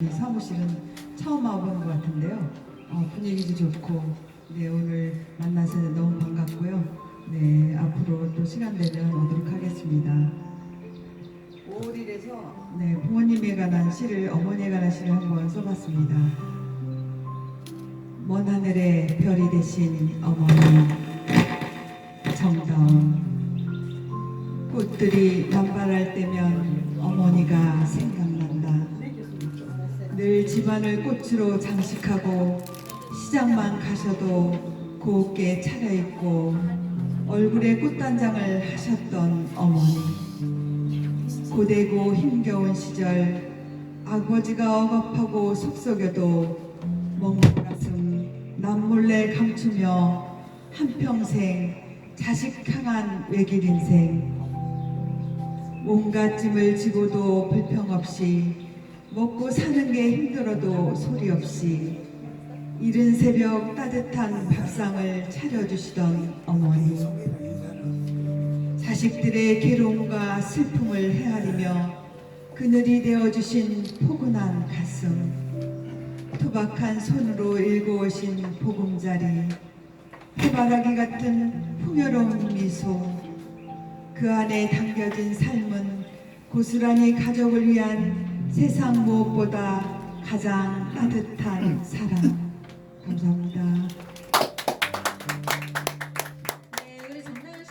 이 사무실은 처음 와보는 것 같은데요. 어, 분위기도 좋고, 네, 오늘 만나서 너무 반갑고요. 네, 앞으로 또 시간 되면 오도록 하겠습니다. 5월일에서 네, 부모님에 관한 시를, 어머니에 관한 시를 한번 써봤습니다. 먼 하늘의 별이 되신 어머니, 정다운. 꽃들이 남발할 때면 어머니가 집안을 꽃으로 장식하고 시장만 가셔도 곱게 차려입고 얼굴에 꽃단장을 하셨던 어머니. 고되고 힘겨운 시절 아버지가 억압하고 속썩여도 먹는 가슴 남몰래 감추며 한평생 자식 향한 외길 인생. 온갖 짐을 지고도 불평 없이 먹고 사는 게 힘들어도 소리 없이 이른 새벽 따뜻한 밥상을 차려주시던 어머니. 자식들의 괴로움과 슬픔을 헤아리며 그늘이 되어주신 포근한 가슴 투박한 손으로 읽어오신 보금자리 해바라기 같은 풍요로운 미소 그 안에 담겨진 삶은 고스란히 가족을 위한 세상 무엇보다 가장 따뜻한 사랑.